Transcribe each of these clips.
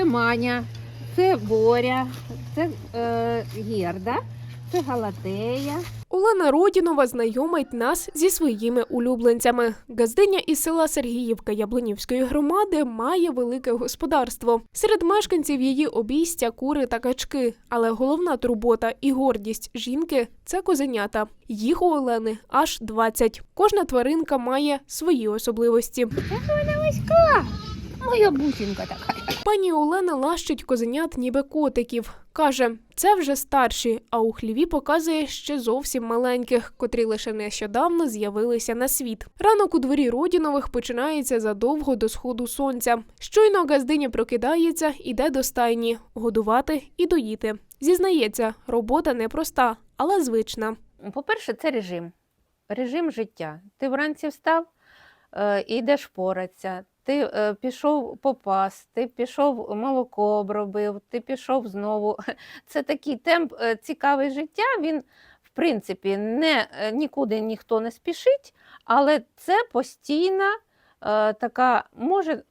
Це Маня, це Боря, це е, Герда, це Галатея. Олена Родінова знайомить нас зі своїми улюбленцями. Газдиня із села Сергіївка Яблунівської громади має велике господарство. Серед мешканців її обійстя, кури та качки. Але головна турбота і гордість жінки це козенята. Їх у Олени аж 20. Кожна тваринка має свої особливості. Васька, моя бусинка така. Пані Олена лащить козенят ніби котиків. Каже, це вже старші, а у хліві показує ще зовсім маленьких, котрі лише нещодавно з'явилися на світ. Ранок у дворі Родінових починається задовго до сходу сонця. Щойно газдиня прокидається, іде до стайні годувати і доїти. Зізнається, робота непроста, але звична. По-перше, це режим. Режим життя. Ти вранці встав е, і йдеш поратися. Ти е, пішов попас, ти пішов молоко обробив, ти пішов знову. Це такий темп е, цікавий життя. Він, в принципі, не, е, нікуди ніхто не спішить, але це постійна така, може,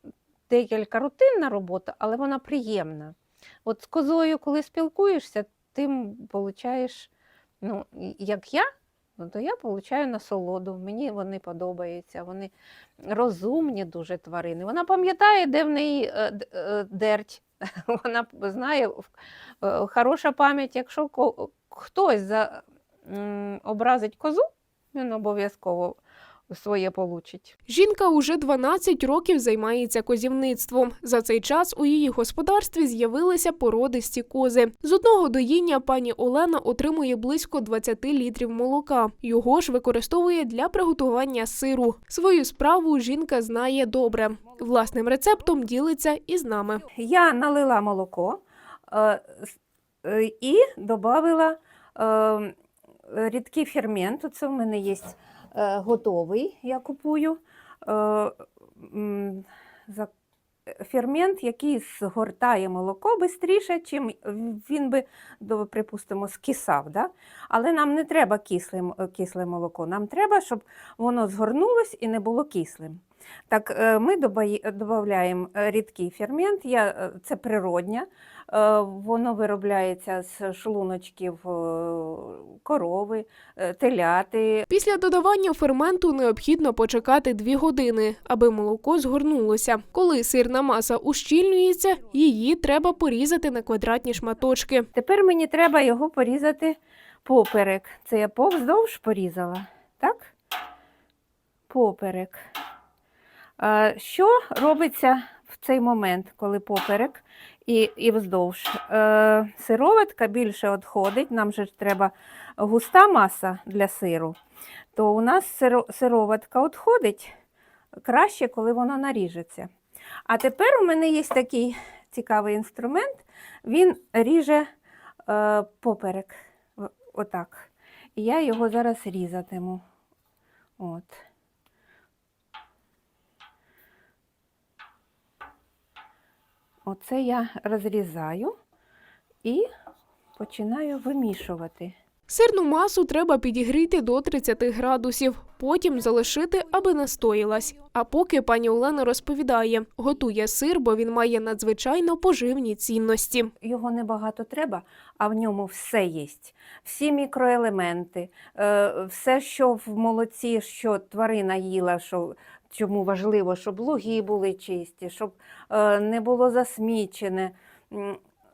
декілька рутинна робота, але вона приємна. От з козою, коли спілкуєшся, ти получаєш, ну, як я, ну, то я получаю насолоду. Мені вони подобаються, вони розумні дуже тварини. Вона пам'ятає, де в неї е, е, дерть. Вона знає, е, хороша пам'ять, якщо хтось образить козу, він обов'язково своє получить. Жінка уже 12 років займається козівництвом. За цей час у її господарстві з'явилися породисті кози. З одного доїння пані Олена отримує близько 20 літрів молока. Його ж використовує для приготування сиру. Свою справу жінка знає добре. Власним рецептом ділиться і з нами. Я налила молоко е, е, і додала е, рідкий фермент. Це в мене є готовий, я купую. Е, за фермент, який згортає молоко швидше, чим він би, припустимо, скисав. Да? Але нам не треба кисле, кисле молоко. Нам треба, щоб воно згорнулось і не було кислим. Так, е, ми додаємо рідкий фермент, я, е, це природня, е, воно виробляється з шлуночків е, корови, е, теляти. Після додавання ферменту необхідно почекати 2 години, аби молоко згорнулося. Коли сирна маса ущільнюється, її треба порізати на квадратні шматочки. Тепер мені треба його порізати поперек. Це я повздовж порізала, так? Поперек. Що робиться в цей момент, коли поперек і, і вздовж? Е, Сироватка більше відходить, нам же треба густа маса для сиру, то у нас сиро- сироватка відходить краще, коли вона наріжеться. А тепер у мене є такий цікавий інструмент, він ріже е, поперек. Отак. І я його зараз різатиму. От. Оце я розрізаю і починаю вимішувати. Сирну масу треба підігріти до 30 градусів, потім залишити, аби настоїлась. А поки пані Олена розповідає, готує сир, бо він має надзвичайно поживні цінності. Його небагато треба, а в ньому все є. Всі мікроелементи, е, все, що в молоці, що тварина їла, що, чому важливо, щоб луги були чисті, щоб е, не було засмічене.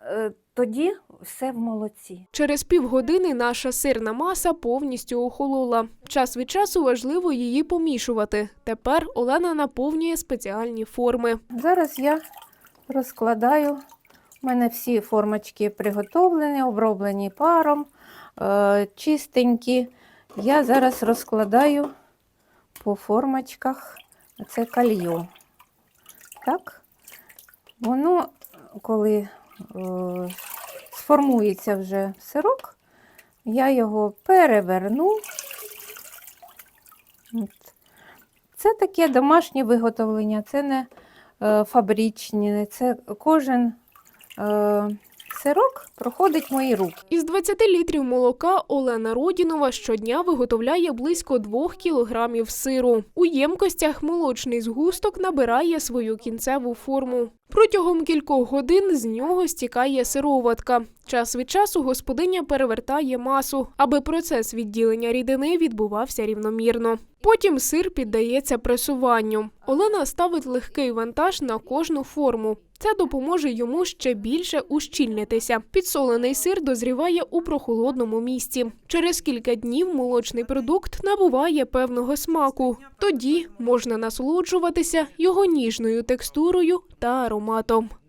Е, Тоді все в молоці. Через півгодини наша сирна маса повністю охолола. Час від часу важливо її помішувати. Тепер Олена наповнює спеціальні форми. Зараз я розкладаю. У мене всі формочки приготовлені, оброблені паром, е, чистенькі. Я зараз розкладаю по формочках це кальйо. Так? Воно, коли е, сформується вже сирок, я його переверну. Це таке домашнє виготовлення, це не е, фабричні, це кожен е, сирок проходить мої руки. Із 20 літрів молока Олена Родінова щодня виготовляє близько 2 кілограмів сиру. У ємкостях молочний згусток набирає свою кінцеву форму. Протягом кількох годин з нього стікає сироватка. Час від часу господиня перевертає масу, аби процес відділення рідини відбувався рівномірно. Потім сир піддається пресуванню. Олена ставить легкий вантаж на кожну форму. Це допоможе йому ще більше ущільнитися. Підсолений сир дозріває у прохолодному місці. Через кілька днів молочний продукт набуває певного смаку. Тоді можна насолоджуватися його ніжною текстурою та ароматом.